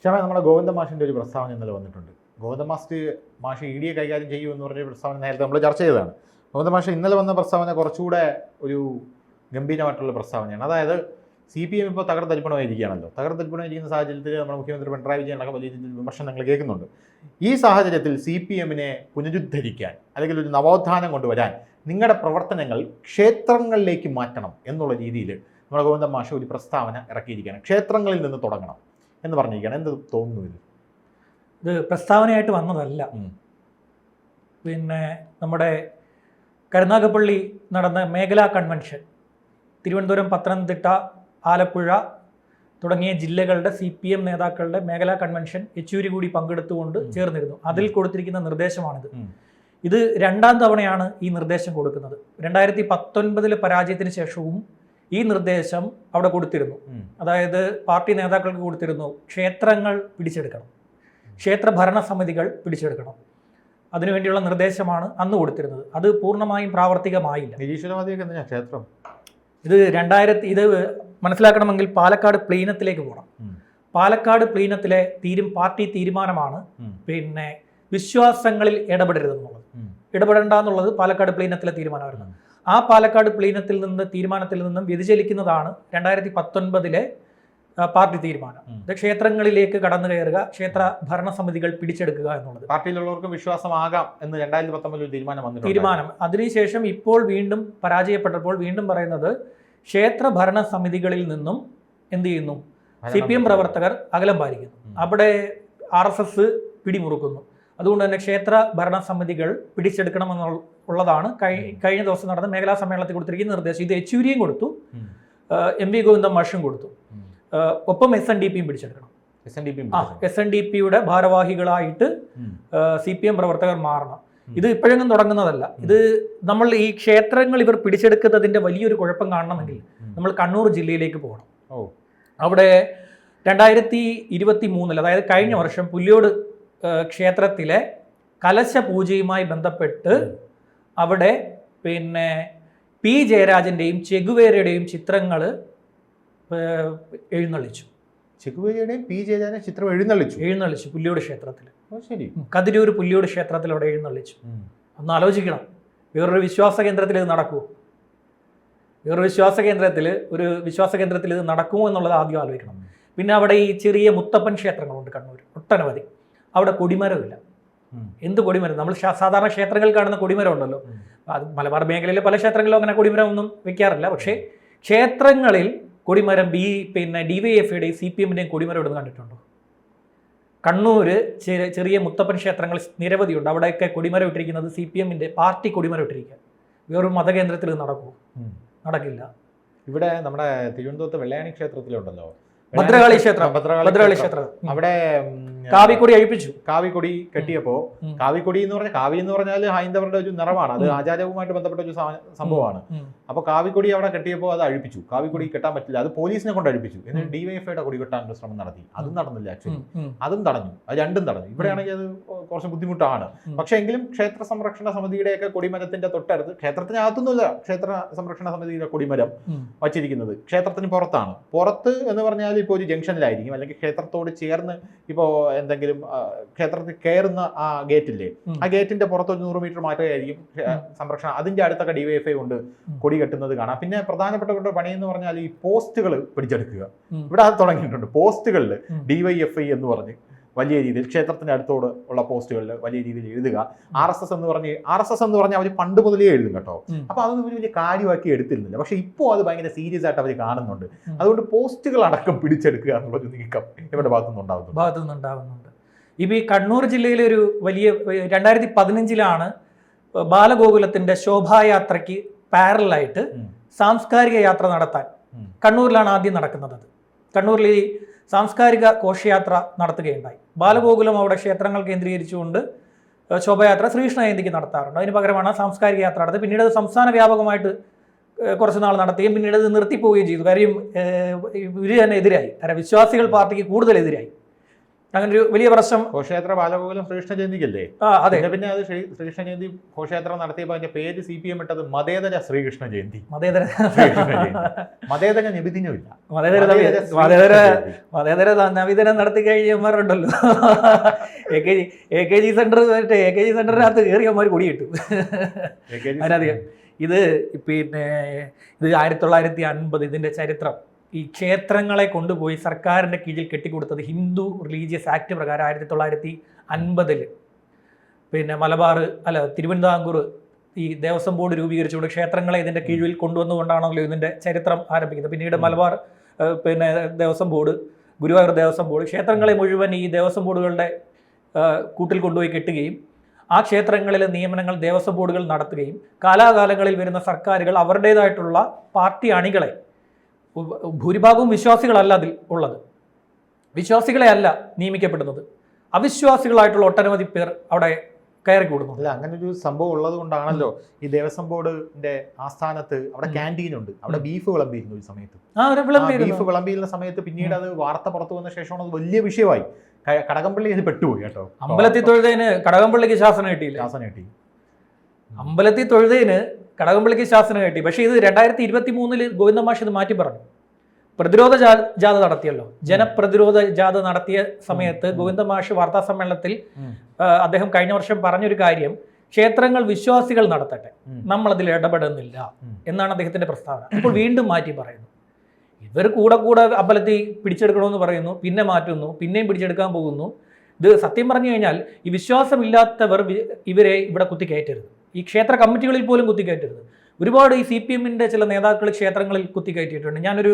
ക്ഷമ നമ്മുടെ ഗോവിന്ദ മാഷിന്റെ ഒരു പ്രസ്താവന ഇന്നലെ വന്നിട്ടുണ്ട്. ഗോവിന്ദ മാസ്റ്റ് മാഷ് ഇ ഡിയെ കൈകാര്യം ചെയ്യൂ എന്ന് പറഞ്ഞ പ്രസ്താവന നേരത്തെ നമ്മൾ ചർച്ച ചെയ്തതാണ്. ഗോവിന്ദ മാഷ് ഇന്നലെ വന്ന പ്രസ്താവന കുറച്ചുകൂടെ ഒരു ഗംഭീരമായിട്ടുള്ള പ്രസ്താവനയാണ്. അതായത് സി പി എം ഇപ്പോൾ തകർത്തരിപ്പണമായിരിക്കുകയാണല്ലോ തകർത്തരിപ്പണമായിരിക്കുന്ന സാഹചര്യത്തിൽ നമ്മുടെ മുഖ്യമന്ത്രി പിണറായി വിജയൻ അടക്കം വലിയ രീതിയിൽ വിമർശനങ്ങൾ കേൾക്കുന്നുണ്ട്. ഈ സാഹചര്യത്തിൽ സി പി എമ്മിനെ പുനരുദ്ധരിക്കാൻ അല്ലെങ്കിൽ ഒരു നവോത്ഥാനം കൊണ്ടുവരാൻ നിങ്ങളുടെ പ്രവർത്തനങ്ങൾ ക്ഷേത്രങ്ങളിലേക്ക് മാറ്റണം എന്നുള്ള രീതിയിൽ നമ്മുടെ ഗോവിന്ദ മാഷ് ഒരു പ്രസ്താവന ഇറക്കിയിരിക്കുകയാണ്. ക്ഷേത്രങ്ങളിൽ നിന്ന് തുടങ്ങണം. എന്ന് പറഞ്ഞിരിക്കുകയാണ്. എന്ത് തോന്നുന്നു ഇത്? ഇത് പ്രസ്താവനയായിട്ട് വന്നതല്ല. പിന്നെ നമ്മുടെ കരുനാഗപ്പള്ളി നടന്ന മേഖലാ കൺവെൻഷൻ തിരുവനന്തപുരം പത്തനംതിട്ട ആലപ്പുഴ തുടങ്ങിയ ജില്ലകളുടെ സി പി എം നേതാക്കളുടെ മേഖലാ കൺവെൻഷൻ യെച്ചൂരി കൂടി പങ്കെടുത്തുകൊണ്ട് ചേർന്നിരുന്നു. അതിൽ കൊടുത്തിരിക്കുന്ന നിർദ്ദേശമാണിത്. ഇത് രണ്ടാം തവണയാണ് ഈ നിർദ്ദേശം കൊടുക്കുന്നത്. രണ്ടായിരത്തി പത്തൊൻപതിലെ പരാജയത്തിന് ശേഷവും ഈ നിർദ്ദേശം അവിടെ കൊടുത്തിരുന്നു. അതായത് പാർട്ടി നേതാക്കൾക്ക് കൊടുത്തിരുന്നു ക്ഷേത്രങ്ങൾ പിടിച്ചെടുക്കണം. ക്ഷേത്ര ഭരണസമിതികൾ പിടിച്ചെടുക്കണം. അതിനുവേണ്ടിയുള്ള നിർദ്ദേശമാണ് അന്ന് കൊടുത്തിരുന്നത്. അത് പൂർണമായും പ്രാവർത്തികമായില്ല. നിരീശ്വരവാദിയൊക്കെ ക്ഷേത്രം? ഇത് രണ്ടായിരത്തി ഇത് മനസ്സിലാക്കണമെങ്കിൽ പാലക്കാട് പ്ലീനത്തിലേക്ക് പോകണം. പാലക്കാട് പ്ലീനത്തിലെ തീരും പാർട്ടി തീരുമാനമാണ് പിന്നെ വിശ്വാസങ്ങളിൽ ഇടപെടരുതെന്നുള്ളത്. ഇടപെടേണ്ട എന്നുള്ളത് പാലക്കാട് പ്ലീനത്തിലെ തീരുമാനമായിരുന്നു. ആ പാലക്കാട് പ്ലീനത്തിൽ നിന്ന് തീരുമാനത്തിൽ നിന്നും വ്യതിചലിക്കുന്നതാണ് രണ്ടായിരത്തി പത്തൊൻപതിലെ പാർട്ടി തീരുമാനം. ഇത് ക്ഷേത്രങ്ങളിലേക്ക് കടന്നു കയറുക ക്ഷേത്ര ഭരണസമിതികൾ പിടിച്ചെടുക്കുക എന്നുള്ളത്. പാർട്ടിയിലുള്ളവർക്കും വിശ്വാസമാകാം എന്ന് രണ്ടായിരത്തി പത്തൊമ്പതിൽ തീരുമാനം വന്നു തീരുമാനം. അതിനുശേഷം ഇപ്പോൾ വീണ്ടും പരാജയപ്പെട്ടപ്പോൾ വീണ്ടും പറയുന്നത് ക്ഷേത്ര ഭരണസമിതികളിൽ നിന്നും എന്ത് ചെയ്യുന്നു? സി പി എം പ്രവർത്തകർ അകലം പാലിക്കുന്നു. അവിടെ ആർ എസ് എസ് പിടിമുറുക്കുന്നു. അതുകൊണ്ട് തന്നെ ക്ഷേത്ര ഭരണസമിതികൾ പിടിച്ചെടുക്കണമെന്നുള്ള ഉള്ളതാണ്. കഴി- കഴിഞ്ഞ ദിവസം നടന്ന മേഖലാ സമ്മേളനത്തിൽ കൊടുത്തിരിക്കുന്ന നിർദ്ദേശം. ഇത് യെച്ചൂരിയും കൊടുത്തു. എം വി ഗോവിന്ദ മാഷും കൊടുത്തു. ഒപ്പം എസ് എൻ ഡി പിയും പിടിച്ചെടുക്കണം. എസ് എൻ ഡി പി ആ എസ് എൻ ഡി പിയുടെ ഭാരവാഹികളായിട്ട്. സി പി എം പ്രവർത്തകർ മാറണം. ഇത് ഇപ്പോഴെങ്കിലും തുടങ്ങുന്നതല്ല. ഇത് നമ്മൾ ഈ ക്ഷേത്രങ്ങൾ ഇവർ പിടിച്ചെടുക്കുന്നതിന്റെ വലിയൊരു കുഴപ്പം കാണണമെങ്കിൽ നമ്മൾ കണ്ണൂർ ജില്ലയിലേക്ക് പോകണം. ഓ. അവിടെ രണ്ടായിരത്തി ഇരുപത്തി മൂന്നിൽ അതായത് കഴിഞ്ഞ വർഷം പുല്യോട് ഏഹ്, ക്ഷേത്രത്തിലെ കലശ പൂജയുമായി ബന്ധപ്പെട്ട് അവിടെ പിന്നെ പി ജയരാജന്റെയും ചെഗുവേരയുടെയും ചിത്രങ്ങൾ എഴുന്നള്ളിച്ചു. ചെഗുവേരയുടെയും പി ജയരാജന്റെ ചിത്രം എഴുന്നള്ളിച്ചു? എഴുന്നള്ളിച്ചു പുല്ലിയോട് ക്ഷേത്രത്തിൽ ശരി. കതിരൂർ പുല്ലിയോട് ക്ഷേത്രത്തിൽ അവിടെ എഴുന്നള്ളിച്ചു. ഒന്ന് ആലോചിക്കണം. വേറൊരു വിശ്വാസ കേന്ദ്രത്തിൽ ഇത് നടക്കുമോ വേറൊരു വിശ്വാസ കേന്ദ്രത്തിൽ ഒരു വിശ്വാസ കേന്ദ്രത്തിൽ ഇത് നടക്കുമോ എന്നുള്ളത് ആദ്യം ആലോചിക്കണം. പിന്നെ അവിടെ ഈ ചെറിയ മുത്തപ്പൻ ക്ഷേത്രങ്ങളുണ്ട് കണ്ണൂർ ഒട്ടനവധി. അവിടെ കൊടിമരമില്ല. എന്ത് കൊടിമരം? നമ്മൾ സാധാരണ ക്ഷേത്രങ്ങളിൽ കാണുന്ന കൊടിമരം ഉണ്ടല്ലോ. അത് മലബാർ മേഖലയിലെ പല ക്ഷേത്രങ്ങളിലും അങ്ങനെ കൊടിമരം ഒന്നും വെക്കാറില്ല. പക്ഷേ ക്ഷേത്രങ്ങളിൽ കൊടിമരം ബി പിന്നെ ഡി വൈ എഫ് ഐയുടെയും സി പി എമ്മിന്റെയും കൊടിമരം ഇടുന്നത് കണ്ടിട്ടുണ്ടോ? കണ്ണൂർ ചെറിയ ചെറിയ മുത്തപ്പൻ ക്ഷേത്രങ്ങൾ നിരവധിയുണ്ട് അവിടെയൊക്കെ കൊടിമരം ഇട്ടിരിക്കുന്നത് സി പി എമ്മിന്റെ പാർട്ടി കൊടിമരം ഇട്ടിരിക്കുക. വേറൊരു മതകേന്ദ്രത്തിൽ നടക്കൂ നടക്കില്ല. ഇവിടെ നമ്മുടെ തിരുവനന്തപുരത്ത് വെള്ളയാണി ക്ഷേത്രത്തിലുണ്ടല്ലോ. ഭദ്രകാളി ക്ഷേത്രം. ഭദ്രകാളി ക്ഷേത്രം. അവിടെ കാവിക്കൊടി അഴിപ്പിച്ചു. കാവിക്കൊടി കെട്ടിയപ്പോ. കാവിക്കൊടി എന്ന് പറഞ്ഞാൽ കാവി എന്ന് പറഞ്ഞാൽ ഹൈന്ദവരുടെ ഒരു നിറമാണ് അത്. ആചാരവുമായിട്ട് ബന്ധപ്പെട്ട ഒരു സംഭവമാണ്. അപ്പൊ കാവിക്കൊടി അവിടെ കെട്ടിയപ്പോൾ അത് അഴിപ്പിച്ചു. കാവിക്കൊടി കെട്ടാൻ പറ്റില്ല. അത് പോലീസിനെ കൊണ്ട് അഴിപ്പിച്ചു. എന്നിട്ട് ഡിവൈഎഫ്ഐയുടെ കൊടി കെട്ടാനുള്ള ശ്രമം നടത്തി. അതും നടന്നില്ല ആക്ച്വലി. അതും തടഞ്ഞു. അത് രണ്ടും തടഞ്ഞു. ഇവിടെയാണെങ്കിൽ അത് കുറച്ച് ബുദ്ധിമുട്ടാണ്. പക്ഷെ എങ്കിലും ക്ഷേത്ര സംരക്ഷണ സമിതിയുടെയൊക്കെ കൊടിമരത്തിന്റെ തൊട്ടടുത്ത് ക്ഷേത്രത്തിനകത്തൊന്നുമില്ല ക്ഷേത്ര സംരക്ഷണ സമിതിയുടെ കൊടിമരം. വച്ചിരിക്കുന്നത്. ക്ഷേത്രത്തിന് പുറത്താണ്. പുറത്ത് എന്ന് പറഞ്ഞാൽ ഇപ്പോൾ ഒരു ജംഗ്ഷനിലായിരിക്കും. അല്ലെങ്കിൽ ക്ഷേത്രത്തോട് ചേർന്ന് ഇപ്പോൾ എന്തെങ്കിലും ക്ഷേത്രത്തിൽ കയറുന്ന ആ ഗേറ്റില്ലേ? ആ ഗേറ്റിന്റെ പുറത്ത് ഒരു നൂറ് മീറ്റർ മാറ്റുകയായിരിക്കും ക്ഷേ- സംരക്ഷണം. അതിന്റെ അടുത്തൊക്കെ ഡിവൈഎഫ്ഐ കൊണ്ട് കൊടി കെട്ടുന്നത് കാണാം. പിന്നെ പ്രധാനപ്പെട്ട പണി എന്ന് പറഞ്ഞാൽ ഈ പോസ്റ്റുകൾ പിടിച്ചെടുക്കുക. ഇവിടെ അത് തുടങ്ങിയിട്ടുണ്ട്. പോസ്റ്റുകളിൽ. ഡിവൈഎഫ്ഐ എന്ന് പറഞ്ഞ് വലിയ രീതിയിൽ ക്ഷേത്രത്തിന്റെ അടുത്തോട് ഉള്ള പോസ്റ്റുകളിൽ വലിയ രീതിയിൽ എഴുതുക. ആർ എസ് എസ് എന്ന് പറഞ്ഞ് ആർ എസ് എസ് എന്ന് പറഞ്ഞാൽ അവർ പണ്ട് മുതലേ എഴുതും കേട്ടോ. അപ്പോൾ അപ്പൊ അതൊന്നും ഒരു വലിയ കാര്യമാക്കി എടുത്തിരുന്നില്ല. പക്ഷെ ഇപ്പോൾ അത് ഭയങ്കര സീരിയസ് ആയിട്ട് അവർ കാണുന്നുണ്ട്. അതുകൊണ്ട് പോസ്റ്റുകൾ അടക്കം പിടിച്ചെടുക്കുക എന്നുള്ള ഒരു നീക്കം ഇവരുടെ ഭാഗത്തുനിന്ന് ഉണ്ടാകുന്നുണ്ട്. ഭാഗത്തു നിന്നുണ്ടാകുന്നുണ്ട് ഇപ്പം ഈ കണ്ണൂർ ജില്ലയിലെ ഒരു വലിയ രണ്ടായിരത്തി പതിനഞ്ചിലാണ് ബാലഗോകുലത്തിന്റെ ശോഭായാത്രയ്ക്ക് പാരലായിട്ട് സാംസ്കാരിക യാത്ര നടത്താൻ കണ്ണൂരിലാണ് ആദ്യം നടക്കുന്നത്. കണ്ണൂരിൽ ഈ സാംസ്കാരിക ഘോഷയാത്ര നടത്തുകയുണ്ടായി. ബാലഗോകുലം അവിടെ ക്ഷേത്രങ്ങൾ കേന്ദ്രീകരിച്ചുകൊണ്ട് ശോഭയാത്ര ശ്രീകൃഷ്ണ ജയന്തിക്ക് നടത്താറുണ്ട്. അതിന് പകരമാണ് സാംസ്കാരിക യാത്ര നടത്തുന്നത് പിന്നീട് സംസ്ഥാന വ്യാപകമായിട്ട് കുറച്ച് നാൾ നടത്തുകയും പിന്നീട് അത് നിർത്തിപ്പോവുകയും ചെയ്തു. കാര്യം ഇവർ തന്നെ എതിരായി. കാരണം വിശ്വാസികൾ പാർട്ടിക്ക് കൂടുതൽ എതിരായി. അങ്ങനെ ഒരു വലിയ പ്രശ്നം. ഘോഷയാത്ര ബാലഗോകുലം ശ്രീകൃഷ്ണ ജയന്തിക്കല്ലേ? ആ അതെ. പിന്നെ അത് ശ്രീ ശ്രീകൃഷ്ണ ജയന്തി ഘോഷയാത്ര നടത്തിയപ്പോൾ അതിന്റെ പേര് സി പി എം ഇട്ടത് മതേതര ശ്രീകൃഷ്ണ ജയന്തി. മതേതര. മതേതര നിബിദിനമില്ല മതേതര മതേതര മതേതര ന- നടത്തി കഴിഞ്ഞമാരുണ്ടല്ലോ A K G A K G centre മറ്റേ എ കെ ജി സെന്ററിനകത്ത് കയറിയമാർ കുടിയിട്ടു. കിട്ടും അതിനധികം ഇത് പിന്നെ ഇത് ആയിരത്തി തൊള്ളായിരത്തി അൻപത് ഇതിന്റെ ചരിത്രം. ഈ ക്ഷേത്രങ്ങളെ കൊണ്ടുപോയി സർക്കാരിന്റെ കീഴിൽ കെട്ടിക്കൊടുത്തത് ഹിന്ദു റിലീജിയസ് ആക്ട് പ്രകാരം ആയിരത്തി തൊള്ളായിരത്തി അൻപതിൽ പിന്നെ മലബാർ അല്ല തിരുവനന്തപുരം ഈ ദേവസ്വം ബോർഡ് രൂപീകരിച്ചുകൊണ്ട് ക്ഷേത്രങ്ങളെ ഇതിന്റെ കീഴിൽ കൊണ്ടുവന്നുകൊണ്ടാണല്ലോ ഇതിന്റെ ചരിത്രം ആരംഭിക്കുന്നത്. പിന്നീട് മലബാർ പിന്നെ ദേവസ്വം ബോർഡ് ഗുരുവായൂർ ദേവസ്വം ബോർഡ് ക്ഷേത്രങ്ങളെ മുഴുവൻ ഈ ദേവസ്വം ബോർഡുകളുടെ കൂട്ടിൽ കൊണ്ടുപോയി കെട്ടുകയും ആ ക്ഷേത്രങ്ങളിലെ നിയമനങ്ങൾ ദേവസ്വം ബോർഡുകൾ നടത്തുകയും കാലാകാലങ്ങളിൽ വരുന്ന സർക്കാരുകൾ അവരുടേതായിട്ടുള്ള പാർട്ടി അണികളെ ഭൂരിഭാഗവും വിശ്വാസികളല്ല അതിൽ ഉള്ളത്. വിശ്വാസികളെ അല്ല നിയമിക്കപ്പെടുന്നത്. അവിശ്വാസികളായിട്ടുള്ള ഒട്ടനവധി പേർ അവിടെ കയറി കൂടുന്നു അല്ല അങ്ങനെ ഒരു സംഭവം ഉള്ളത് കൊണ്ടാണല്ലോ ഈ ദേവസ്വം ബോർഡിന്റെ ആസ്ഥാനത്ത് അവിടെ. ക്യാന്റീൻ ഉണ്ട്. അവിടെ ബീഫ് വിളമ്പിയിരുന്നു ഒരു സമയത്ത്. ബീഫ് വിളമ്പിയിരുന്ന സമയത്ത് പിന്നീട് അത് വാർത്ത പുറത്തു വന്ന ശേഷമാണ് അത് വലിയ വിഷയമായി. കടകംപള്ളി അത് പെട്ടുപോയി കേട്ടോ. അമ്പലത്തിൽ തൊഴുതേന് കടകംപള്ളിക്ക് ശാസനം കിട്ടിയില്ല. ശാസന കിട്ടി. അമ്പലത്തിൽ തൊഴുതതിന് കടകംപള്ളിക്ക് ശാസനം കിട്ടി. പക്ഷേ ഇത് രണ്ടായിരത്തി ഇരുപത്തി മൂന്നിൽ ഗോവിന്ദ മാഷ് ഇത് മാറ്റി പറഞ്ഞു. പ്രതിരോധ ജാഥ നടത്തിയല്ലോ. ജനപ്രതിരോധ ജാഥ നടത്തിയ സമയത്ത് ഗോവിന്ദ മാഷ് വാർത്താ സമ്മേളനത്തിൽ അദ്ദേഹം കഴിഞ്ഞ വർഷം പറഞ്ഞൊരു കാര്യം ക്ഷേത്രങ്ങൾ വിശ്വാസികൾ നടത്തട്ടെ. നമ്മൾ അതിൽ ഇടപെടുന്നില്ല എന്നാണ് അദ്ദേഹത്തിന്റെ പ്രസ്താവന. ഇപ്പോൾ വീണ്ടും മാറ്റി പറയുന്നു. ഇവർ കൂടെ കൂടെ അമ്പലത്തിൽ പിടിച്ചെടുക്കണമെന്ന് പറയുന്നു പിന്നെ മാറ്റുന്നു പിന്നെയും പിടിച്ചെടുക്കാൻ പോകുന്നു. ഇത് സത്യം പറഞ്ഞു കഴിഞ്ഞാൽ ഈ വിശ്വാസമില്ലാത്തവർ ഇവരെ ഇവിടെ കുത്തിക്കയറ്റരുത്. ഈ ക്ഷേത്ര കമ്മിറ്റികളിൽ പോലും കുത്തിക്കയറ്റരുത്. ഒരുപാട് ഈ സി പി എമ്മിന്റെ ചില നേതാക്കൾ ക്ഷേത്രങ്ങളിൽ കുത്തിക്കയറ്റിയിട്ടുണ്ട്. ഞാനൊരു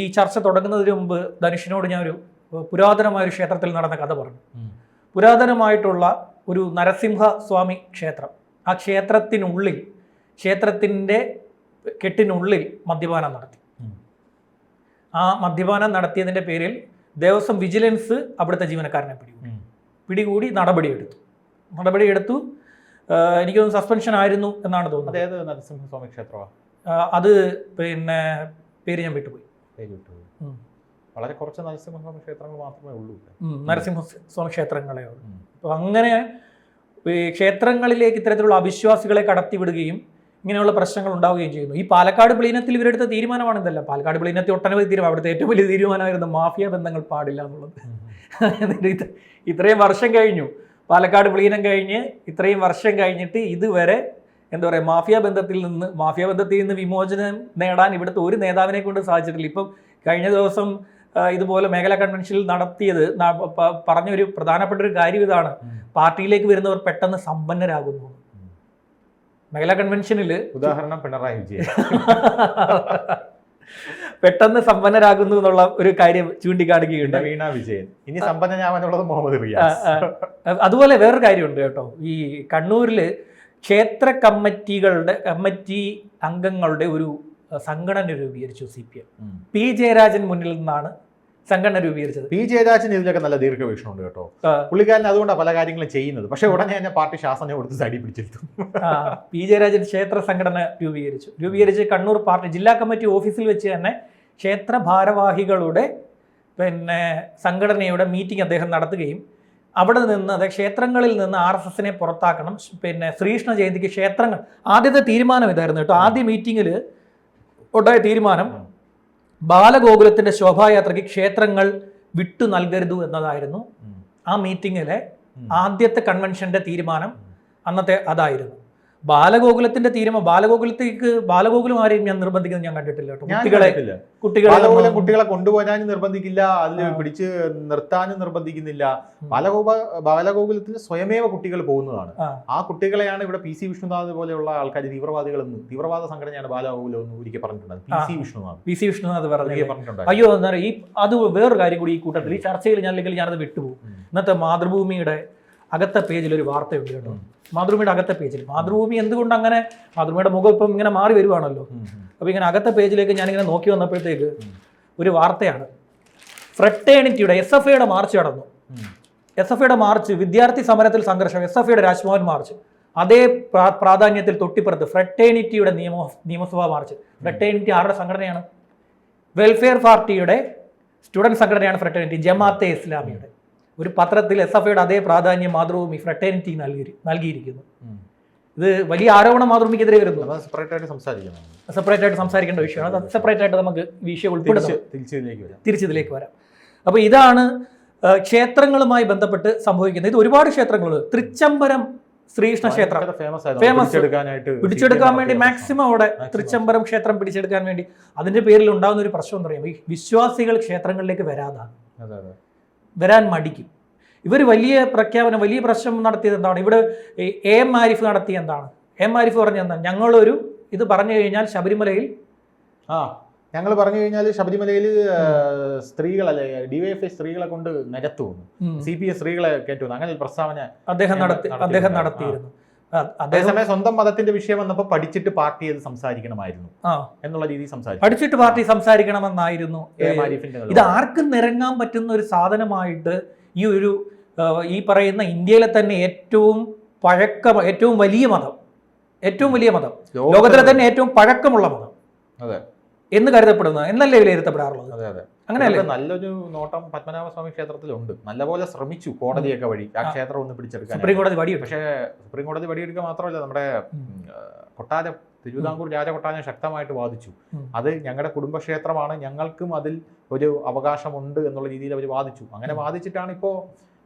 ഈ ചർച്ച തുടങ്ങുന്നതിന് മുമ്പ് ധനുഷിനോട് ഞാനൊരു പുരാതനമായ ഒരു ക്ഷേത്രത്തിൽ നടന്ന കഥ പറഞ്ഞു. പുരാതനമായിട്ടുള്ള ഒരു നരസിംഹ സ്വാമി ക്ഷേത്രം. ആ ക്ഷേത്രത്തിനുള്ളിൽ ക്ഷേത്രത്തിന്റെ കെട്ടിനുള്ളിൽ മദ്യപാനം നടത്തി. ആ മദ്യപാനം നടത്തിയതിന്റെ പേരിൽ ദേവസ്വം വിജിലൻസ് അവിടുത്തെ ജീവനക്കാരനെ പിടികൂടി. പിടികൂടി നടപടിയെടുത്തു. നടപടിയെടുത്തു. എനിക്കൊന്ന് സസ്പെൻഷൻ ആയിരുന്നു എന്നാണ് തോന്നുന്നത്. നരസിംഹസ്വാമി ക്ഷേത്രമാണ് അത് പിന്നെ പേര് ഞാൻ വിട്ടുപോയി. പേര് വിട്ടുപോയി. വളരെ കുറച്ച് നരസിംഹസ്വാമി ക്ഷേത്രങ്ങൾ മാത്രമേ ഉള്ളൂ നരസിംഹസ്വാമി ക്ഷേത്രങ്ങളെ ഉള്ളൂ. അപ്പോൾ അങ്ങനെ ക്ഷേത്രങ്ങളിലേക്ക് ഇത്തരത്തിലുള്ള അവിശ്വാസികളെ കടത്തിവിടുകയും ഇങ്ങനെയുള്ള പ്രശ്നങ്ങൾ ഉണ്ടാവുകയും ചെയ്യുന്നു. ഈ പാലക്കാട് പ്ലീനത്തിൽ ഇവരെടുത്ത തീരുമാനമാണ് ഇതല്ല. പാലക്കാട് പ്ലീനത്തിൽ ഒട്ടനവധി തീരുമാനം അവിടുത്തെ ഏറ്റവും വലിയ തീരുമാനമായിരുന്നു മാഫിയ ബന്ധങ്ങൾ പാടില്ല എന്നുള്ളത്. എന്നിട്ട് ഇത്രയും വർഷം കഴിഞ്ഞു. പാലക്കാട് പ്ലീനം കഴിഞ്ഞ് ഇത്രയും വർഷം കഴിഞ്ഞിട്ട് ഇതുവരെ എന്താ പറയുക മാഫിയ ബന്ധത്തിൽ നിന്ന് മാഫിയ ബന്ധത്തിൽ നിന്ന് വിമോചനം നേടാൻ ഇവിടുത്തെ ഒരു നേതാവിനെ കൊണ്ട് സാധിച്ചിട്ടില്ല. ഇപ്പം കഴിഞ്ഞ ദിവസം ഇതുപോലെ മേഖലാ കൺവെൻഷനിൽ നടത്തിയത് പറഞ്ഞൊരു പ്രധാനപ്പെട്ട ഒരു കാര്യം ഇതാണ്. പാർട്ടിയിലേക്ക് വരുന്നവർ പെട്ടെന്ന് സമ്പന്നരാകുന്നു. മേഖലാ കൺവെൻഷനിൽ ഉദാഹരണം പിണറായി വിജയൻ. പെട്ടെന്ന് സമ്പന്നരാകുന്നു എന്നുള്ള ഒരു കാര്യം ചൂണ്ടിക്കാണിക്കുകയുണ്ട് വീണ വിജയൻ. ഇനി സമ്പന്നനാവാനുള്ളത് മുഹമ്മദ് റിയാസ്. അതുപോലെ വേറൊരു കാര്യമുണ്ട് കേട്ടോ. ഈ കണ്ണൂരിൽ ക്ഷേത്ര കമ്മിറ്റികളുടെ കമ്മിറ്റി അംഗങ്ങളുടെ ഒരു സംഘടന രൂപീകരിച്ചു C P M. P Jayarajan മുന്നിൽ നിന്നാണ് സംഘടന രൂപീകരിച്ചത്. പി ജയരാജൻ ഇതിലൊക്കെ നല്ല ദീർഘവീക്ഷണമുണ്ട് കേട്ടോ. പുള്ളിക്കാരൻ അതുകൊണ്ടാണ് പല കാര്യങ്ങളും ചെയ്യുന്നത്. പക്ഷെ ഉടനെ തന്നെ പാർട്ടി ശാസനം കൊടുത്ത് സൈഡിൽ പിടിച്ചിരുത്തും പി ജയരാജൻ ക്ഷേത്ര സംഘടന രൂപീകരിച്ചു. രൂപീകരിച്ച് കണ്ണൂർ പാർട്ടി ജില്ലാ കമ്മിറ്റി ഓഫീസിൽ വെച്ച് തന്നെ ക്ഷേത്ര ഭാരവാഹികളുടെ പിന്നെ സംഘടനയുടെ മീറ്റിംഗ് അദ്ദേഹം നടത്തുകയും അവിടെ നിന്ന് അതായത് ക്ഷേത്രങ്ങളിൽ നിന്ന് ആർ എസ് എസിനെ പുറത്താക്കണം. പിന്നെ ശ്രീകൃഷ്ണ ജയന്തിക്ക് ക്ഷേത്രങ്ങൾ. ആദ്യത്തെ തീരുമാനം ഇതായിരുന്നു കേട്ടോ. ആദ്യ മീറ്റിങ്ങിൽ ഉണ്ടായ തീരുമാനം. ബാലഗോകുലത്തിന്റെ ശോഭായാത്രയ്ക്ക് ക്ഷേത്രങ്ങൾ വിട്ടു നൽകരുത് എന്നതായിരുന്നു ആ മീറ്റിങ്ങിലെ ആദ്യത്തെ കൺവെൻഷന്റെ തീരുമാനം അന്നത്തെ അതായിരുന്നു. ബാലഗോകുലത്തിന്റെ തീരുമ ബാലഗോകുലത്തേക്ക് ബാലഗോകുലം ആരെയും ഞാൻ നിർബന്ധിക്കുന്നത് ഞാൻ കണ്ടിട്ടില്ല കേട്ടോ. കുട്ടികളെ കുട്ടികളെ ബാലഗോകുലം കുട്ടികളെ കൊണ്ടുപോകാനും നിർബന്ധിക്കില്ല അതിൽ പിടിച്ച് നിർത്താനും നിർബന്ധിക്കുന്നില്ല. ബാലഗോപ ബാലഗോകുലത്തിൽ സ്വയമേവ കുട്ടികൾ പോകുന്നതാണ്. ആ. കുട്ടികളെയാണ് ഇവിടെ പി സി വിഷ്ണുനാഥ് പോലെയുള്ള ആൾക്കാർ തീവ്രവാദികൾ തീവ്രവാദികളെന്ന് തീവ്രവാദ സംഘടനയാണ് ബാലഗോകുലം എന്ന് ഒരിക്കൽ പറഞ്ഞിട്ടുണ്ട്. P C. Vishnunath. P C Vishnunath പറഞ്ഞിട്ടുണ്ട്. അയ്യോ എന്താ ഈ അത് വേറൊരു കാര്യം കൂടി ഈ കൂട്ടത്തിൽ ഈ ചർച്ചയിൽ ഞാൻ അല്ലെങ്കിൽ ഞാനത് വിട്ടുപോകും. ഇന്നത്തെ മാതൃഭൂമിയുടെ അകത്തെ പേജിൽ ഒരു വാർത്തയുണ്ട് കേട്ടോ. മാതൃഭൂമിയുടെ അകത്തെ പേജിൽ. മാതൃഭൂമി എന്തുകൊണ്ട് അങ്ങനെ മാതൃഭൂമിയുടെ മുഖം ഇപ്പം ഇങ്ങനെ മാറി വരുവാണല്ലോ. അപ്പോൾ ഇങ്ങനെ അകത്തെ പേജിലേക്ക് ഞാനിങ്ങനെ നോക്കി വന്നപ്പോഴത്തേക്ക് ഒരു വാർത്തയാണ്. ഫ്രട്ടേണിറ്റിയുടെ എസ് എഫ് ഐയുടെ മാർച്ച് നടന്നു. എസ് എഫ് ഐയുടെ മാർച്ച് വിദ്യാർത്ഥി സമരത്തിൽ സംഘർഷം എസ് എഫ് ഐയുടെ രാജ്ഭവൻ മാർച്ച് അതേ പ്രാധാന്യത്തിൽ തൊട്ടിപ്പുറത്ത് ഫ്രട്ടേണിറ്റിയുടെ നിയമ നിയമസഭാ മാർച്ച് ഫ്രട്ടേണിറ്റി ആരുടെ സംഘടനയാണ്? വെൽഫെയർ പാർട്ടിയുടെ സ്റ്റുഡന്റ് സംഘടനയാണ് ഫ്രട്ടേണിറ്റി ജമാഅത്തെ ഇസ്ലാമിയുടെ. ഒരു പത്രത്തിൽ എസ് എഫ് ഐയുടെ അതേ പ്രാധാന്യം മാതൃഭൂമി ഫ്രട്ടേണിറ്റി നൽകി നൽകിയിരിക്കുന്നു. ഇത് വലിയ ആരോപണം മാതൃഭൂമിക്കെതിരെ വരുന്നു. സെപ്പറേറ്റ് ആയിട്ട് സംസാരിക്കണം. സെപ്പറേറ്റ് ആയിട്ട് സംസാരിക്കേണ്ട വിഷയമാണ്. അത് സെപ്പറേറ്റ് ആയിട്ട് നമുക്ക് വിഷയം ഉൾപ്പെടുത്തി തിരിച്ച് തിരിച്ചതിലേക്ക് വരാം. അപ്പോൾ ഇതാണ് ക്ഷേത്രങ്ങളുമായി ബന്ധപ്പെട്ട് സംഭവിക്കുന്നത്. ഇത് ഒരുപാട് ക്ഷേത്രങ്ങളുണ്ട് തൃച്ചംബരം ശ്രീകൃഷ്ണ ക്ഷേത്രം. ഫേമസ് പിടിച്ചെടുക്കാൻ വേണ്ടി മാക്സിമം അവിടെ തൃച്ചംബരം ക്ഷേത്രം പിടിച്ചെടുക്കാൻ വേണ്ടി അതിന്റെ പേരിൽ ഉണ്ടാകുന്ന ഒരു പ്രശ്നം എന്ന് പറയുമ്പോൾ ഈ വിശ്വാസികൾ ക്ഷേത്രങ്ങളിലേക്ക് വരാതാണ്. വരാൻ മടിക്കും. ഇവർ വലിയ പ്രഖ്യാപനം വലിയ പ്രശ്നം നടത്തിയത് എന്താണ്? ഇവിടെ എ എം ആരിഫ് നടത്തിയ എന്താണ്? എ ആരിഫ് പറഞ്ഞെന്താ ഞങ്ങളൊരു ഇത് പറഞ്ഞു കഴിഞ്ഞാൽ ശബരിമലയിൽ ആ ഞങ്ങൾ പറഞ്ഞു കഴിഞ്ഞാൽ ശബരിമലയിൽ സ്ത്രീകളല്ലേ ഡിവൈഎഫ്ഐ സ്ത്രീകളെ കൊണ്ട് നിരത്തുവന്നു സി പി എസ് സ്ത്രീകളെ കയറ്റുന്നു. അങ്ങനെ ഒരു പ്രസ്താവന അദ്ദേഹം നടത്തി അദ്ദേഹം നടത്തിയിരുന്നു. അതേസമയം സ്വന്തം മതത്തിന്റെ വിഷയം വന്നപ്പോൾ പഠിച്ചിട്ട് പാർട്ടി അത് സംസാരിക്കണമായിരുന്നു. എന്നുള്ള രീതിയിൽ സംസാരിച്ചു. പഠിച്ചിട്ട് പാർട്ടി സംസാരിക്കണമെന്നായിരുന്നു ഇത് ആർക്കും നിരങ്ങാൻ പറ്റുന്ന ഒരു സാധനമായിട്ട് ഈ ഒരു ഈ പറയുന്ന ഇന്ത്യയിലെ തന്നെ ഏറ്റവും പഴക്ക ഏറ്റവും വലിയ മതം ഏറ്റവും വലിയ മതം. ലോകത്തിലെ തന്നെ ഏറ്റവും പഴക്കമുള്ള മതം. അതെ. എന്ന് കരുതപ്പെടുന്നത് എന്നല്ലേ വിലയിരുത്തപ്പെടാറുള്ളത് അതെ അതെ. അങ്ങനെയല്ലേ? നല്ലൊരു നോട്ടം പത്മനാഭസ്വാമി ക്ഷേത്രത്തിലുണ്ട്. നല്ലപോലെ ശ്രമിച്ചു കോടതിയൊക്കെ വഴി. ആ. ക്ഷേത്രം ഒന്ന് പിടിച്ചെടുക്കാൻ. സുപ്രീം കോടതി വടി പക്ഷേ സുപ്രീം കോടതി വടിയെടുക്കുക മാത്രമല്ല നമ്മുടെ കൊട്ടാര ഉം, രാജ കൊട്ടാരം തിരുവിതാംകൂർ രാജകൊട്ടാരം ശക്തമായിട്ട് വാദിച്ചു അത് ഞങ്ങളുടെ കുടുംബക്ഷേത്രമാണ്. ഞങ്ങൾക്കും അതിൽ ഒരു അവകാശമുണ്ട് എന്നുള്ള രീതിയിൽ അവർ വാദിച്ചു. അങ്ങനെ വാദിച്ചിട്ടാണ് ഇപ്പോൾ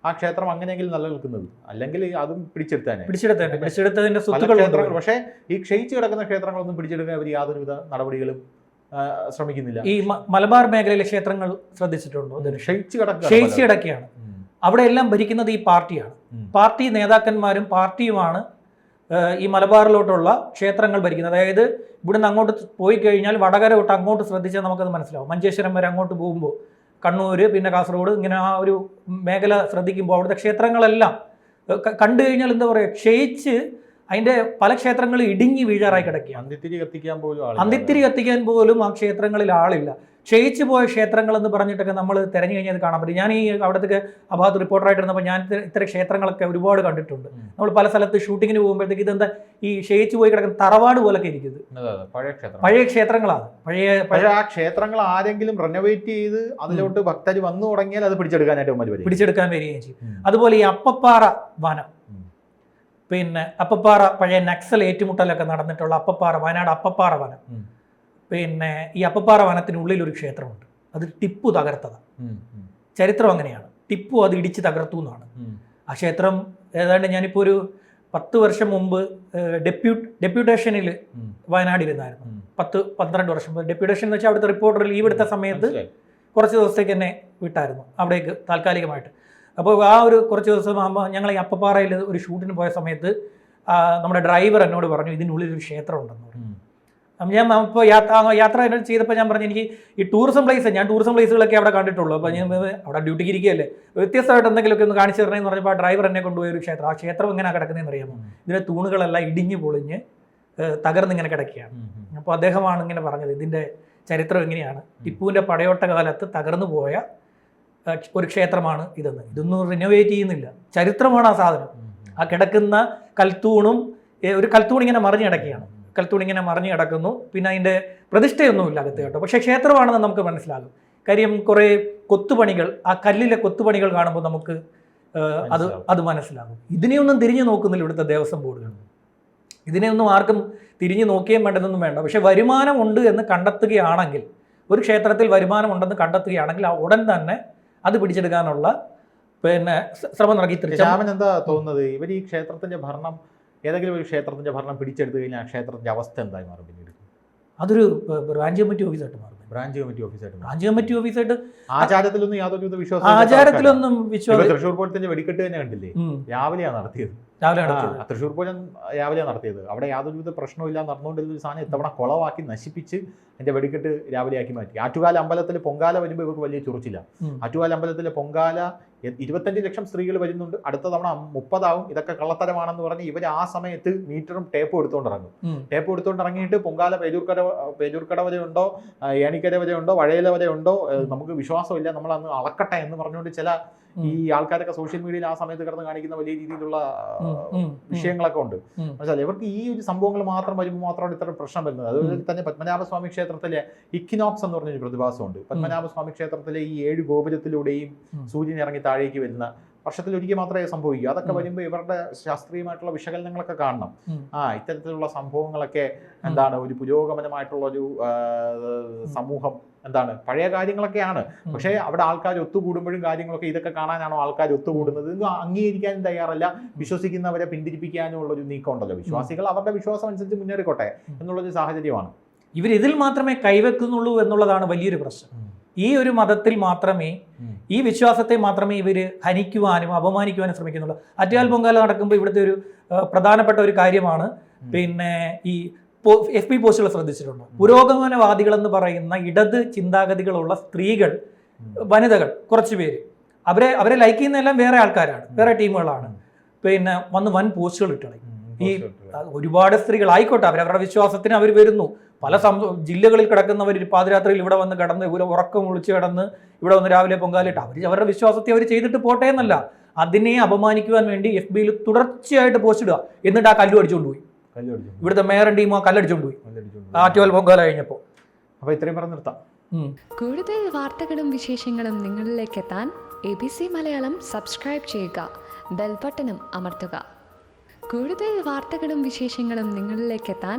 ആ ക്ഷേത്രം അങ്ങനെയെങ്കിലും നിലനിൽക്കുന്നത്. അല്ലെങ്കിൽ അതും പിടിച്ചെടുത്താനെ പിടിച്ചെടുത്തതിന്റെ സ്വത്തുക്കൾ പക്ഷേ ഈ ക്ഷയിച്ചു കിടക്കുന്ന ക്ഷേത്രങ്ങളൊന്നും പിടിച്ചെടുക്കാൻ അവർ യാതൊരുവിധ നടപടികളും ശ്രമിക്കുന്നില്ല. ഈ മലബാർ മേഖലയിലെ ക്ഷേത്രങ്ങൾ ശ്രദ്ധിച്ചിട്ടുണ്ടോ? ക്ഷയിച്ചു കിടക്കുക ക്ഷയിച്ച് കിടക്കുകയാണ്. അവിടെ എല്ലാം ഭരിക്കുന്നത് ഈ പാർട്ടിയാണ്. പാർട്ടി നേതാക്കന്മാരും പാർട്ടിയുമാണ് ഈ മലബാറിലോട്ടുള്ള ക്ഷേത്രങ്ങൾ ഭരിക്കുന്നത്. അതായത് ഇവിടുന്ന് അങ്ങോട്ട് പോയി കഴിഞ്ഞാൽ വടകര തൊട്ട് അങ്ങോട്ട് ശ്രദ്ധിച്ചാൽ നമുക്കത് മനസ്സിലാവും. മഞ്ചേശ്വരം വരെ അങ്ങോട്ട് പോകുമ്പോൾ കണ്ണൂർ പിന്നെ കാസർഗോഡ് ഇങ്ങനെ ആ ഒരു മേഖല ശ്രദ്ധിക്കുമ്പോൾ അവിടുത്തെ ക്ഷേത്രങ്ങളെല്ലാം കണ്ടു കഴിഞ്ഞാൽ എന്താ പറയുക ക്ഷയിച്ച് അതിന്റെ പല ക്ഷേത്രങ്ങളും ഇടുങ്ങി വീഴാറായി കിടക്കുകയാണ്. അന്തിത്തിരി കത്തിക്കാൻ പോലും. അന്തിത്തിരി കത്തിക്കാൻ പോലും ആ ക്ഷേത്രങ്ങളിൽ ആളില്ല. ക്ഷയിച്ചു പോയ ക്ഷേത്രങ്ങൾ എന്ന് പറഞ്ഞിട്ടൊക്കെ നമ്മൾ തിരഞ്ഞു കഴിഞ്ഞാൽ കാണാൻ പറ്റും. ഞാൻ ഈ അവിടത്തേക്ക് അഭാഗത്ത് ഭാഗത്ത് റിപ്പോർട്ടറായിട്ടിരുന്നപ്പോൾ ഞാൻ ഇത്ര ഇത്തരം ക്ഷേത്രങ്ങളൊക്കെ ഒരുപാട് കണ്ടിട്ടുണ്ട്. നമ്മൾ പല സ്ഥലത്ത് ഷൂട്ടിങ്ങിന് പോകുമ്പോഴത്തേക്ക് ഇതെന്താ ഈ ക്ഷയിച്ചു പോയി കിടക്കുന്ന തറവാട് പോലൊക്കെ ഇരിക്കുന്നത്. അതെ, അതെ, പഴയ ക്ഷേത്രം പഴയ ക്ഷേത്രങ്ങളാണ്. പഴയ പഴയ ആ ക്ഷേത്രങ്ങൾ ആരെങ്കിലും റെനോവേറ്റ് ചെയ്ത് അതിലോട്ട് ഭക്തർ വന്നു തുടങ്ങിയാൽ അത് പിടിച്ചെടുക്കാനായിട്ട് പിടിച്ചെടുക്കാൻ വരികയും ചെയ്യും. അതുപോലെ ഈ അപ്പപ്പാറ വനം. പിന്നെ അപ്പപ്പാറ പഴയ നക്സൽ ഏറ്റുമുട്ടലൊക്കെ നടന്നിട്ടുള്ള അപ്പപ്പാറ വയനാട് അപ്പപ്പാറ വനം. പിന്നെ ഈ അപ്പപ്പാറ വനത്തിനുള്ളിൽ ഒരു ക്ഷേത്രമുണ്ട്. അത് ടിപ്പു തകർത്തതാണ് ചരിത്രം അങ്ങനെയാണ്. ടിപ്പു അത് ഇടിച്ച് തകർത്തു എന്നാണ്. ആ ക്ഷേത്രം ഏതാണ്ട് ഞാനിപ്പോൾ ഒരു പത്ത് വർഷം മുമ്പ് ഡെപ്യൂട്ട് ഡെപ്യൂട്ടേഷനിൽ വയനാടിരുന്നായിരുന്നു. പത്ത് പന്ത്രണ്ട് വർഷം മുമ്പ്. ഡെപ്യൂട്ടേഷൻ എന്ന് വെച്ചാൽ അവിടുത്തെ റിപ്പോർട്ടർ ലീവ് എടുത്ത സമയത്ത് കുറച്ച് ദിവസത്തേക്ക് എന്നെ വിട്ടായിരുന്നു. അവിടേക്ക് താൽക്കാലികമായിട്ട്. അപ്പോൾ ആ ഒരു കുറച്ച് ദിവസം ആകുമ്പോൾ ഞങ്ങൾ ഈ അപ്പപ്പാറയിൽ ഒരു ഷൂട്ടിന് പോയ സമയത്ത് നമ്മുടെ ഡ്രൈവർ എന്നോട് പറഞ്ഞു ഇതിനുള്ളിൽ ഒരു ക്ഷേത്രം ഉണ്ടെന്ന് പറഞ്ഞു. അപ്പം ഞാൻ ഇപ്പോൾ യാത്ര യാത്ര എന്നോട് ചെയ്തപ്പോൾ ഞാൻ പറഞ്ഞു എനിക്ക് ഈ ടൂറിസം പ്ലേസ് ഞാൻ ടൂറിസം പ്ലേസുകളൊക്കെ അവിടെ കണ്ടിട്ടുള്ളൂ. അപ്പോൾ ഞാൻ അവിടെ ഡ്യൂട്ടിക്ക് ഇരിക്കുകയല്ലേ? വ്യത്യസ്തമായിട്ട് എന്തെങ്കിലുമൊക്കെ ഒന്ന് കാണിച്ചു തരണമെന്ന് പറഞ്ഞപ്പോൾ ആ ഡ്രൈവർ എന്നെ കൊണ്ടുപോയ ഒരു ക്ഷേത്രം ആ ക്ഷേത്രം എങ്ങനെ കിടക്കുന്നതെന്ന് അറിയാമോ. ഇതിന്റെ തൂണുകളെല്ലാം ഇടിഞ്ഞു പൊളിഞ്ഞ് തകർന്ന് തകർന്നിങ്ങനെ കിടക്കുകയാണ്. അപ്പോൾ അദ്ദേഹമാണ് ഇങ്ങനെ പറഞ്ഞത് ഇതിന്റെ ചരിത്രം എങ്ങനെയാണ്? ടിപ്പുവിന്റെ പടയോട്ട കാലത്ത് തകർന്നു പോയ ഒരു ക്ഷേത്രമാണ് ഇതെന്ന്. ഇതൊന്നും റിനോവേറ്റ് ചെയ്യുന്നില്ല. ചരിത്രമാണ് ആ സാധനം. ആ കിടക്കുന്ന കൽത്തൂണും ഒരു കൽത്തൂൺ ഇങ്ങനെ മറിഞ്ഞു കിടക്കുകയാണ്. കൽത്തൂൺ ഇങ്ങനെ മറിഞ്ഞു കിടക്കുന്നു. പിന്നെ അതിന്റെ പ്രതിഷ്ഠയൊന്നുമില്ല അകത്ത് കേട്ടോ. പക്ഷേ ക്ഷേത്രമാണെന്ന് നമുക്ക് മനസ്സിലാകും. കാര്യം കുറേ കൊത്തുപണികൾ ആ കല്ലിലെ കൊത്തുപണികൾ കാണുമ്പോൾ നമുക്ക് അത്. അത് മനസ്സിലാകും. ഇതിനെയൊന്നും തിരിഞ്ഞു നോക്കുന്നില്ല ഇവിടുത്തെ ദേവസ്വം ബോർഡുകൾ. ഇതിനെയൊന്നും ആർക്കും തിരിഞ്ഞു നോക്കിയേ വേണ്ടതൊന്നും വേണ്ട. പക്ഷേ വരുമാനമുണ്ട് എന്ന് കണ്ടെത്തുകയാണെങ്കിൽ ഒരു ക്ഷേത്രത്തിൽ വരുമാനം ഉണ്ടെന്ന് കണ്ടെത്തുകയാണെങ്കിൽ ആ ഉടൻ തന്നെ അത് പിടിച്ചെടുക്കാനുള്ള പിന്നെ ശ്ര- ശ്രമം നടക്കി ശ്യാമൻ എന്താ തോന്നുന്നത്? ഇവർ ഈ ക്ഷേത്രത്തിന്റെ ഭരണം ഏതെങ്കിലും ഒരു ക്ഷേത്രത്തിന്റെ ഭരണം പിടിച്ചെടുത്തു കഴിഞ്ഞാൽ ആ ക്ഷേത്രത്തിന്റെ അവസ്ഥ എന്തായി മാറും പിന്നീട്? അതൊരു ബ്രാഞ്ച് കമ്മിറ്റി ഓഫീസായിട്ട് മാറും. ബ്രാഞ്ച് കമ്മിറ്റി ഓഫീസായിട്ട്. ബ്രാഞ്ച് കമ്മിറ്റി ഓഫീസായിട്ട് ആചാരത്തിലൊന്നും യാതൊരു വിശ്വാസം ആചാരത്തിലൊന്നും വിശ്വാസം തൃശ്ശൂർ പോലത്തെ വെടിക്കെട്ട് തന്നെ കണ്ടില്ലേ? രാവിലെയാണ് നടത്തിയത്. രാവിലെ നടത്തിയത്. തൃശ്ശൂർ പൂരം രാവിലെ നടത്തിയത്. അവിടെ യാതൊരുവിധ പ്രശ്നവുമില്ല നടന്നുകൊണ്ടിരുന്ന ഒരു സാധനം ഇത്തവണ കുളവാക്കി നശിപ്പിച്ച് എന്റെ വെടിക്കെട്ട് രാവിലെ ആക്കി മാറ്റി. ആറ്റുകാല അമ്പലത്തിൽ പൊങ്കാല വരുമ്പോൾ ഇവർക്ക് വലിയ ചുറിച്ചില്ല. ആറ്റുകാല അമ്പലത്തിലെ പൊങ്കാല ഇരുപത്തഞ്ച് ലക്ഷം സ്ത്രീകൾ വരുന്നുണ്ട്. അടുത്ത തവണ മുപ്പതാവും. ഇതൊക്കെ കള്ളത്തരമാണെന്ന് പറഞ്ഞ് ഇവർ ആ സമയത്ത് മീറ്ററും ടേപ്പും എടുത്തുകൊണ്ട് ഇറങ്ങും ടേപ്പ് എടുത്തുകൊണ്ട് ഇറങ്ങിയിട്ട് പൊങ്കാല പേജൂർക്കര പേജൂർക്കട വരെ ഉണ്ടോ ഏണിക്കര വരെ ഉണ്ടോ വഴയില വരെ ഉണ്ടോ നമുക്ക് വിശ്വാസമില്ല. നമ്മൾ അന്ന് അളക്കട്ടെ എന്ന് പറഞ്ഞുകൊണ്ട് ചില ഈ ആൾക്കാരൊക്കെ സോഷ്യൽ മീഡിയയിൽ ആ സമയത്ത് കിടന്ന് കാണിക്കുന്ന വലിയ രീതിയിലുള്ള. വിഷയങ്ങളൊക്കെ ഉണ്ട്. മനസ്സിലായി ഇവർക്ക് ഈ ഒരു സംഭവങ്ങൾ മാത്രം വരുമ്പോൾ മാത്രമാണ് ഇത്ര പ്രശ്നം വരുന്നത് അതുപോലെ തന്നെ പത്മനാഭസ്വാമി ക്ഷേത്രത്തിലെ ഇക്കിനോക്സ് എന്ന് പറഞ്ഞൊരു പ്രതിഭാസമുണ്ട് പത്മനാഭസ്വാമി ക്ഷേത്രത്തിലെ ഈ ഏഴ് ഗോപുരത്തിലൂടെയും. സൂര്യൻ ഇറങ്ങി താഴേക്ക് വരുന്ന വർഷത്തിൽ ഒരിക്കൽ മാത്രമേ സംഭവിക്കൂ. അതൊക്കെ വരുമ്പോൾ ഇവരുടെ ശാസ്ത്രീയമായിട്ടുള്ള വിശകലനങ്ങളൊക്കെ കാണണം. ആ ഇത്തരത്തിലുള്ള സംഭവങ്ങളൊക്കെ എന്താണ് ഒരു പുരോഗമനമായിട്ടുള്ള ഒരു സമൂഹം എന്താണ് പഴയ കാര്യങ്ങളൊക്കെയാണ്. പക്ഷേ അവിടെ ആൾക്കാർ ഒത്തുകൂടുമ്പോഴും കാര്യങ്ങളൊക്കെ ഇതൊക്കെ കാണാനാണോ ആൾക്കാർ ഒത്തുകൂടുന്നത്? ഇത് അംഗീകരിക്കാനും തയ്യാറല്ല. വിശ്വസിക്കുന്നവരെ പിന്തിരിപ്പിക്കാനും ഉള്ളൊരു നീക്കം ഉണ്ടല്ലോ വിശ്വാസികൾ അവരുടെ വിശ്വാസം അനുസരിച്ച് മുന്നേറിക്കോട്ടെ എന്നുള്ളൊരു സാഹചര്യമാണ്. ഇവർ ഇതിൽ മാത്രമേ കൈവെക്കുന്നുള്ളൂ എന്നുള്ളതാണ് വലിയൊരു പ്രശ്നം. ഈ ഒരു മതത്തിൽ മാത്രമേ ഈ വിശ്വാസത്തെ മാത്രമേ ഇവർ ഹനിക്കുവാനും അപമാനിക്കുവാനും ശ്രമിക്കുന്നുള്ളൂ. അറ്റുകാൽ പൊങ്കാല നടക്കുമ്പോൾ ഇവിടുത്തെ ഒരു പ്രധാനപ്പെട്ട ഒരു കാര്യമാണ്. പിന്നെ ഈ എഫ് പി പോസ്റ്റുകൾ ശ്രദ്ധിച്ചിട്ടുണ്ട്. പുരോഗമനവാദികളെന്ന് പറയുന്ന ഇടത് ചിന്താഗതികളുള്ള സ്ത്രീകൾ വനിതകൾ കുറച്ചു പേര്. അവരെ അവരെ ലൈക്ക് ചെയ്യുന്നതെല്ലാം വേറെ ആൾക്കാരാണ് വേറെ ടീമുകളാണ്. പിന്നെ വന്ന് വൻ പോസ്റ്റുകൾ ഇട്ടണം ഈ ഒരുപാട് സ്ത്രീകൾ ആയിക്കോട്ടെ അവർ അവരുടെ വിശ്വാസത്തിന് അവർ വരുന്നു. പല സം ജില്ലകളിൽ കിടക്കുന്നവർ പാതിരാത്രിയിൽ ഇവിടെ വന്ന് കിടന്ന് ഒരു ഉറക്കം ഒളിച്ച് കിടന്ന് ഇവിടെ വന്ന് രാവിലെ പൊങ്കാലിട്ട് അവർ അവരുടെ വിശ്വാസത്തെ അവർ ചെയ്തിട്ട് പോട്ടെ എന്നല്ല. അതിനെ അപമാനിക്കുവാൻ വേണ്ടി എഫ് ബിയിൽ തുടർച്ചയായിട്ട് പോസ്റ്റ് ഇടുക. എന്നിട്ട് ആ കല്ലു അടിച്ചുകൊണ്ട് പോയി. ഇവിടുത്തെ മേയറും ടീമും ആ കല്ലടിച്ചുകൊണ്ട് പോയി. ആറ്റുവൽ പൊങ്കാല കഴിഞ്ഞപ്പോൾ അപ്പൊ ഇത്രയും പറഞ്ഞ് നിർത്താം. കൂടുതൽ വാർത്തകളും വിശേഷങ്ങളും നിങ്ങളിലേക്ക് എത്താൻ A B C Malayalam subscribe ചെയ്യുക. ബെൽബട്ടനും അമർത്തുക. കൂടുതൽ വാർത്തകളും വിശേഷങ്ങളും നിങ്ങളിലേക്ക് എത്താൻ